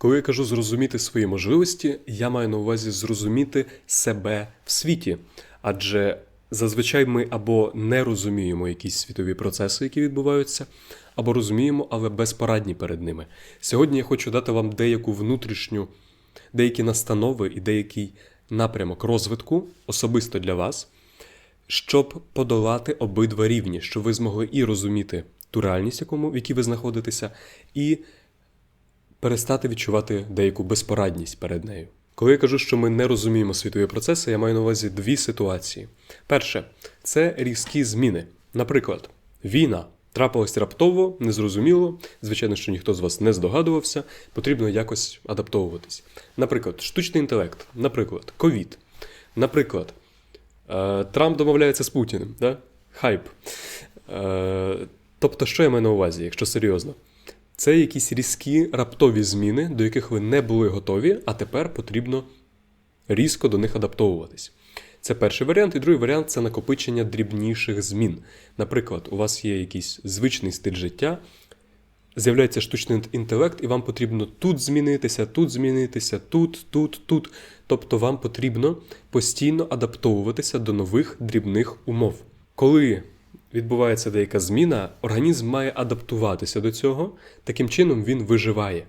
Коли я кажу зрозуміти свої можливості, я маю на увазі зрозуміти себе в світі. Адже зазвичай ми або не розуміємо якісь світові процеси, які відбуваються, або розуміємо, але безпорадні перед ними. Сьогодні я хочу дати вам деяку внутрішню, деякі настанови і деякий напрямок розвитку особисто для вас, щоб подолати обидва рівні, щоб ви змогли і розуміти ту реальність, в якій ви знаходитеся, і перестати відчувати деяку безпорадність перед нею. Коли я кажу, що ми не розуміємо світові процеси, я маю на увазі дві ситуації. Перше, це різкі зміни. Наприклад, війна трапилась раптово, незрозуміло. Звичайно, що ніхто з вас не здогадувався, потрібно якось адаптовуватись. Наприклад, штучний інтелект, наприклад, ковід, наприклад, е, Трамп домовляється з Путіним, да? хайп. Е, Тобто, що я маю на увазі, якщо серйозно? Це якісь різкі раптові зміни, до яких ви не були готові, а тепер потрібно різко до них адаптовуватись. Це перший варіант, і другий варіант це накопичення дрібніших змін. Наприклад, у вас є якийсь звичний стиль життя, з'являється штучний інтелект, і вам потрібно тут змінитися, тут змінитися, тут, тут, тут. Тобто вам потрібно постійно адаптовуватися до нових дрібних умов. Коли відбувається деяка зміна, організм має адаптуватися до цього, таким чином він виживає.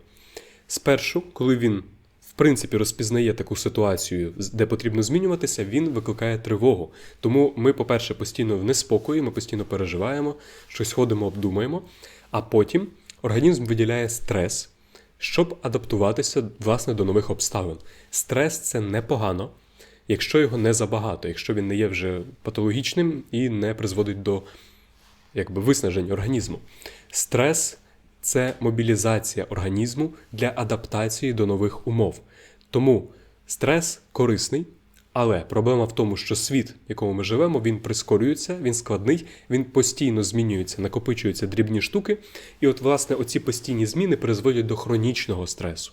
Спершу, коли він в принципі розпізнає таку ситуацію, де потрібно змінюватися, він викликає тривогу. Тому ми, по-перше, постійно в неспокої, ми постійно переживаємо, щось ходимо, обдумаємо, а потім організм виділяє стрес, щоб адаптуватися власне до нових обставин. Стрес це непогано, якщо його не забагато, якщо він не є вже патологічним і не призводить до якби, виснаження організму. Стрес це мобілізація організму для адаптації до нових умов. Тому стрес корисний, але проблема в тому, що світ, в якому ми живемо, він прискорюється, він складний, він постійно змінюється, накопичуються дрібні штуки. І от, власне, оці постійні зміни призводять до хронічного стресу.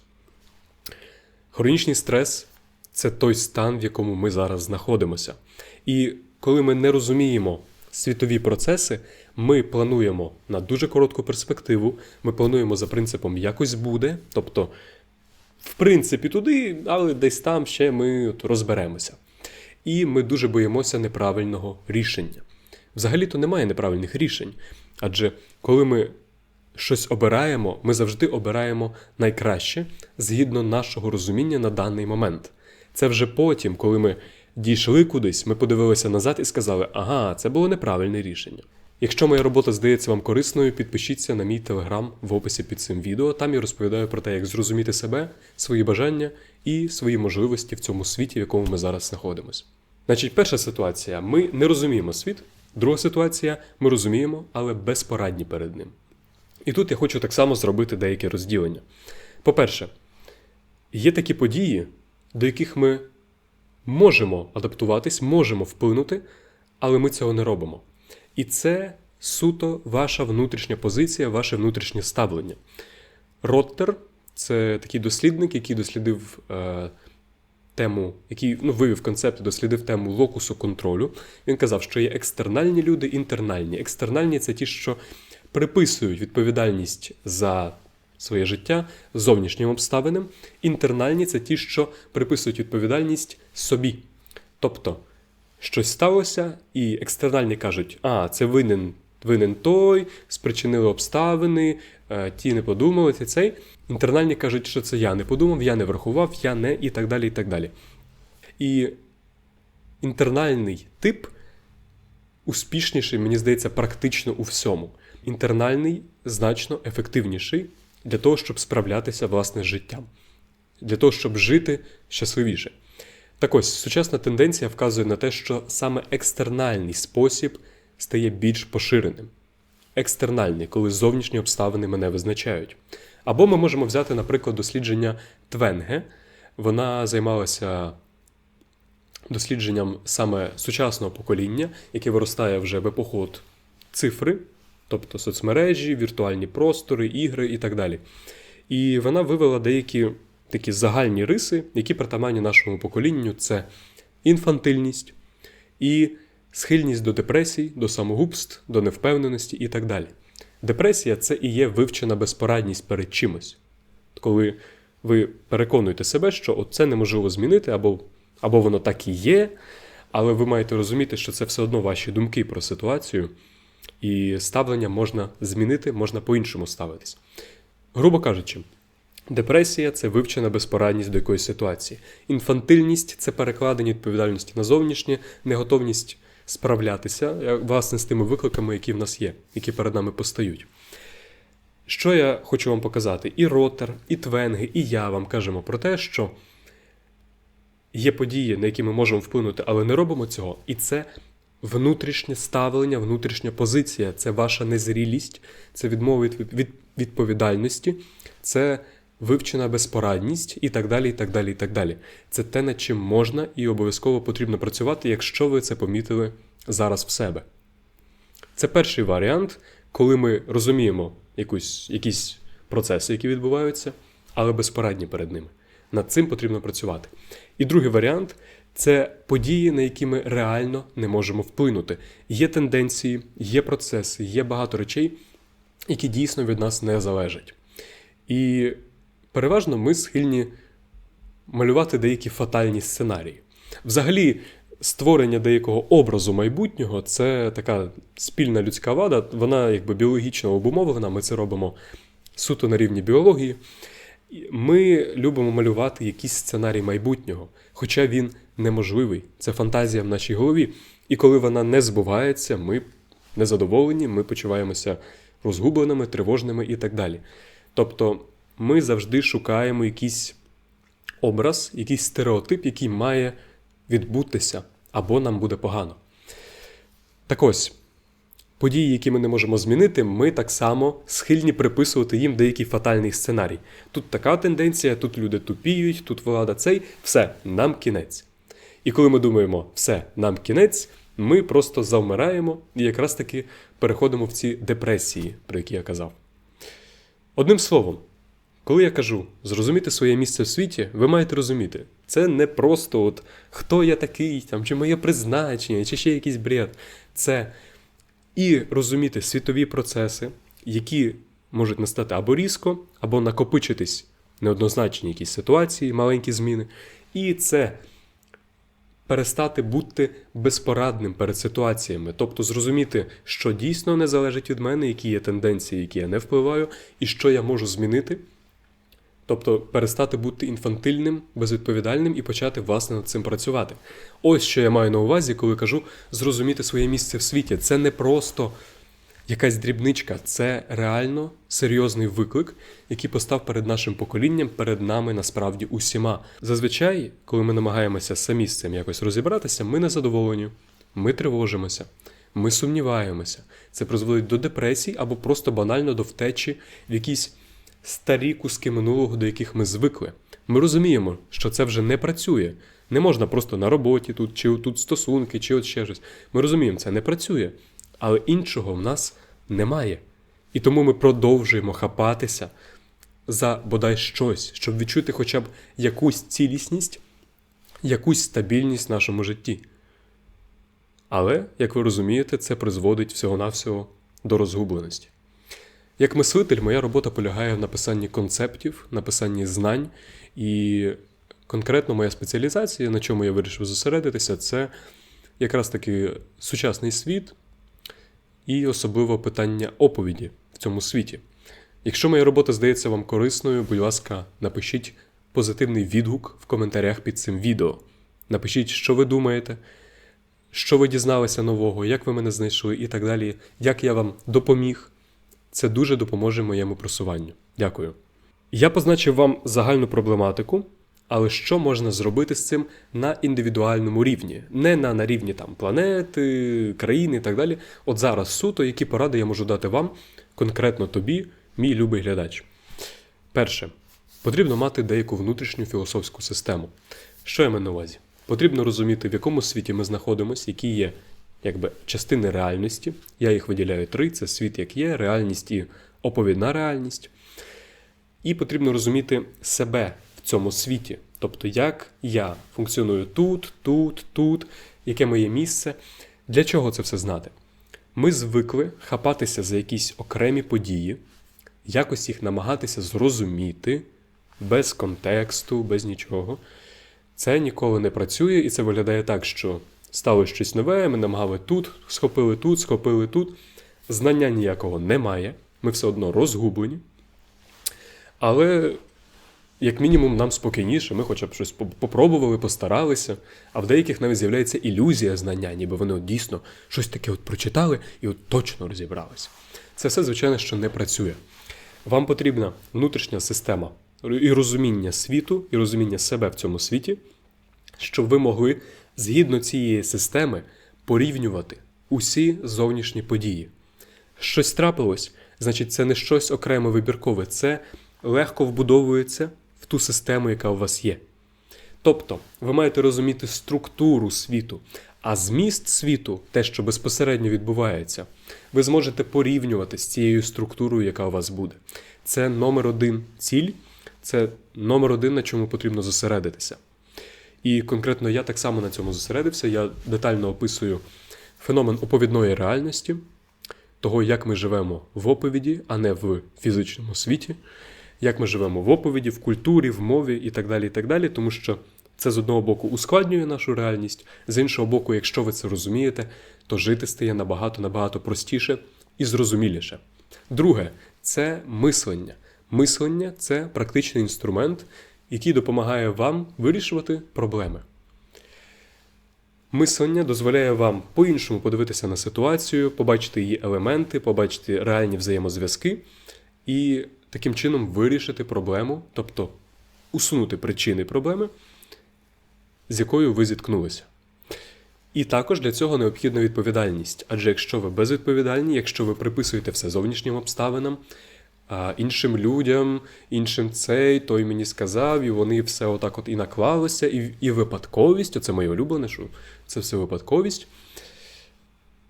Хронічний стрес це той стан, в якому ми зараз знаходимося. І коли ми не розуміємо світові процеси, ми плануємо на дуже коротку перспективу, ми плануємо за принципом якось буде, тобто, в принципі, туди, але десь там ще ми от розберемося. І ми дуже боїмося неправильного рішення. Взагалі-то немає неправильних рішень. Адже коли ми щось обираємо, ми завжди обираємо найкраще згідно нашого розуміння на даний момент. Це вже потім, коли ми дійшли кудись, ми подивилися назад і сказали, ага, це було неправильне рішення. Якщо моя робота здається вам корисною, підпишіться на мій телеграм в описі під цим відео. Там я розповідаю про те, як зрозуміти себе, свої бажання і свої можливості в цьому світі, в якому ми зараз знаходимося. Значить, перша ситуація: ми не розуміємо світ. Друга ситуація ми розуміємо, але безпорадні перед ним. І тут я хочу так само зробити деяке розділення. По-перше, є такі події, до яких ми можемо адаптуватись, можемо вплинути, але ми цього не робимо. І це суто ваша внутрішня позиція, ваше внутрішнє ставлення. Роттер це такий дослідник, який дослідив е, тему, який ну, вивів концепт, дослідив тему локусу контролю. Він казав, що є екстернальні люди, інтернальні. Екстернальні це ті, що приписують відповідальність за своє життя зовнішнім обставинам. Інтернальні це ті, що приписують відповідальність собі. Тобто, щось сталося, і екстернальні кажуть, а, це винен. Винен той, спричинили обставини, е, ті не подумали, ті цей. Інтернальні кажуть, що це я не подумав, я не врахував, я не і так далі. І так далі. І інтернальний тип успішніший, мені здається, практично у всьому. Інтернальний значно ефективніший для того, щоб справлятися власне з життям, для того, щоб жити щасливіше. Так ось сучасна тенденція вказує на те, що саме екстернальний спосіб стає більш поширеним. Екстернальний, коли зовнішні обставини мене визначають. Або ми можемо взяти, наприклад, дослідження Твенге. Вона займалася дослідженням саме сучасного покоління, яке виростає вже в епоху цифри, тобто соцмережі, віртуальні простори, ігри і так далі. І вона вивела деякі такі загальні риси, які притаманні нашому поколінню: це інфантильність і схильність до депресій, до самогубств, до невпевненості і так далі. Депресія це і є вивчена безпорадність перед чимось. Коли Ви переконуєте себе, що це неможливо змінити, або, або воно так і є, але ви маєте розуміти, що це все одно ваші думки про ситуацію, і ставлення можна змінити, можна по-іншому ставитись. Грубо кажучи, депресія це вивчена безпорадність до якоїсь ситуації. Інфантильність це перекладення відповідальності на зовнішнє, неготовність справлятися е, власне з тими викликами, які в нас є, які перед нами постають. Що я хочу вам показати? І Ротер, і Твенги, і я вам кажемо про те, що є події, на які ми можемо вплинути, але не робимо цього. І це внутрішнє ставлення, внутрішня позиція, це ваша незрілість, це відмова від від відповідальності, це вивчена безпорадність і так далі. і так далі, і так далі. Це те, над чим можна і обов'язково потрібно працювати, якщо ви це помітили зараз в себе. Це перший варіант, коли ми розуміємо якусь, якісь процеси, які відбуваються, але безпорадні перед ними. Над цим потрібно працювати. І другий варіант це події, на які ми реально не можемо вплинути. Є тенденції, є процеси, є багато речей, які дійсно від нас не залежать. І переважно ми схильні малювати деякі фатальні сценарії. Взагалі, створення деякого образу майбутнього це така спільна людська вада, вона якби біологічно обумовлена, ми це робимо суто на рівні біології. Ми любимо малювати якийсь сценарій майбутнього, хоча він неможливий. Це фантазія в нашій голові. І коли вона не збувається, ми незадоволені, ми почуваємося розгубленими, тривожними і так далі. Тобто ми завжди шукаємо якийсь образ, якийсь стереотип, який має відбутися, або нам буде погано. Так ось, події, які ми не можемо змінити, ми так само схильні приписувати їм деякий фатальний сценарій. Тут така тенденція, тут люди тупіють, тут влада цей, все, нам кінець. І коли ми думаємо, все, нам кінець, ми просто завмираємо і якраз таки переходимо в ці депресії, про які я казав. Одним словом, коли я кажу зрозуміти своє місце в світі, ви маєте розуміти, це не просто от хто я такий, там, чи моє призначення, чи ще якийсь бред. Це і розуміти світові процеси, які можуть настати або різко, або накопичитись неоднозначні якісь ситуації, маленькі зміни. І це перестати бути безпорадним перед ситуаціями, тобто зрозуміти, що дійсно не залежить від мене, які є тенденції, які я не впливаю, і що я можу змінити. Тобто перестати бути інфантильним, безвідповідальним і почати власне над цим працювати. Ось що я маю на увазі, коли кажу зрозуміти своє місце в світі. Це не просто якась дрібничка, це реально серйозний виклик, який постав перед нашим поколінням, перед нами насправді усіма. Зазвичай, коли ми намагаємося самі з цим якось розібратися, ми незадоволені, ми тривожимося, ми сумніваємося. Це призводить до депресій або просто банально до втечі в якісь старі куски минулого, до яких ми звикли. Ми розуміємо, що це вже не працює. Не можна просто на роботі тут, чи тут стосунки, чи от ще щось. Ми розуміємо, це не працює. Але іншого в нас немає. І тому ми продовжуємо хапатися за бодай щось, щоб відчути хоча б якусь цілісність, якусь стабільність в нашому житті. Але, як ви розумієте, це призводить всього-навсього до розгубленості. Як мислитель, моя робота полягає в написанні концептів, написанні знань, і конкретно моя спеціалізація, на чому я вирішив зосередитися, це якраз таки сучасний світ і особливо питання оповіді в цьому світі. Якщо моя робота здається вам корисною, будь ласка, напишіть позитивний відгук в коментарях під цим відео. Напишіть, що ви думаєте, що ви дізналися нового, як ви мене знайшли і так далі, як я вам допоміг. Це дуже допоможе моєму просуванню. Дякую. Я позначив вам загальну проблематику, але що можна зробити з цим на індивідуальному рівні, не на, на рівні там планети, країни і так далі. От зараз суто, які поради я можу дати вам, конкретно тобі, мій любий глядач. Перше, потрібно мати деяку внутрішню філософську систему. Що я маю на увазі? Потрібно розуміти, в якому світі ми знаходимося, які є якби частини реальності. Я їх виділяю три: це світ, як є, реальність і оповідна реальність. І потрібно розуміти себе цьому світі. Тобто, як я функціоную тут, тут, тут, яке моє місце. Для чого це все знати? Ми звикли хапатися за якісь окремі події, якось їх намагатися зрозуміти, без контексту, без нічого. Це ніколи не працює, і це виглядає так, що стало щось нове, ми намагали тут, схопили тут, схопили тут. Знання ніякого немає, ми все одно розгублені. Але, як мінімум, нам спокійніше, ми хоча б щось попробували, постаралися, а в деяких навіть з'являється ілюзія знання, ніби вони от дійсно щось таке от прочитали і от точно розібралися. Це все, звичайно, що не працює. Вам потрібна внутрішня система і розуміння світу, і розуміння себе в цьому світі, щоб ви могли згідно цієї системи порівнювати усі зовнішні події. Щось трапилось, значить, це не щось окремо вибіркове, це легко вбудовується ту систему, яка у вас є. Тобто, ви маєте розуміти структуру світу, а зміст світу, те, що безпосередньо відбувається, ви зможете порівнювати з цією структурою, яка у вас буде. Це номер один ціль, це номер один, на чому потрібно зосередитися. І конкретно я так само на цьому зосередився. Я детально описую феномен оповідної реальності, того, як ми живемо в оповіді, а не в фізичному світі, як ми живемо в оповіді, в культурі, в мові і так далі. і так далі, Тому що це з одного боку ускладнює нашу реальність, з іншого боку, якщо ви це розумієте, то жити стає набагато набагато простіше і зрозуміліше. Друге, це мислення. Мислення це практичний інструмент, який допомагає вам вирішувати проблеми. Мислення дозволяє вам по-іншому подивитися на ситуацію, побачити її елементи, побачити реальні взаємозв'язки і таким чином вирішити проблему, тобто усунути причини проблеми, з якою ви зіткнулися. І також для цього необхідна відповідальність. Адже якщо ви безвідповідальні, якщо ви приписуєте все зовнішнім обставинам, іншим людям, іншим цей, той мені сказав, і вони все отак от і наклалося, і, і випадковість, оце моє улюблене, що це все випадковість.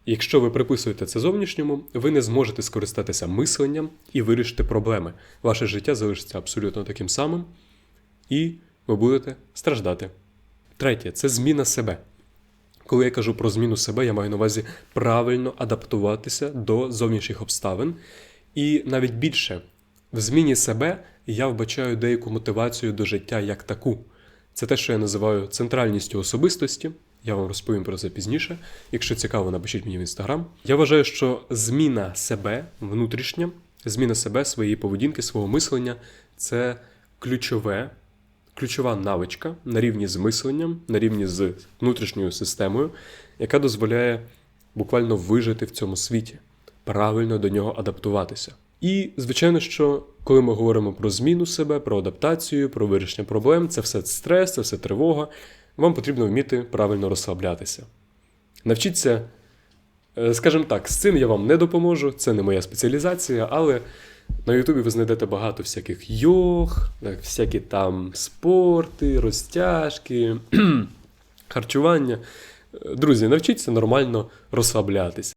Якщо ви приписуєте це зовнішньому, ви не зможете скористатися мисленням і вирішити проблеми. Ваше життя залишиться абсолютно таким самим, і ви будете страждати. Третє це зміна себе. Коли я кажу про зміну себе, я маю на увазі правильно адаптуватися до зовнішніх обставин. І навіть більше, в зміні себе я вбачаю деяку мотивацію до життя як таку. Це те, що я називаю центральністю особистості. Я вам розповім про це пізніше. Якщо цікаво, напишіть мені в інстаграм. Я вважаю, що зміна себе внутрішня, зміна себе, своєї поведінки, свого мислення це ключове, ключова навичка на рівні з мисленням, на рівні з внутрішньою системою, яка дозволяє буквально вижити в цьому світі, правильно до нього адаптуватися. І, звичайно, що коли ми говоримо про зміну себе, про адаптацію, про вирішення проблем, це все стрес, це все тривога. Вам потрібно вміти правильно розслаблятися. Навчіться, е, скажімо так, з цим я вам не допоможу, це не моя спеціалізація, але на Ютубі ви знайдете багато всяких йог, всякі там спорти, розтяжки, харчування. Е, Друзі, навчіться нормально розслаблятися.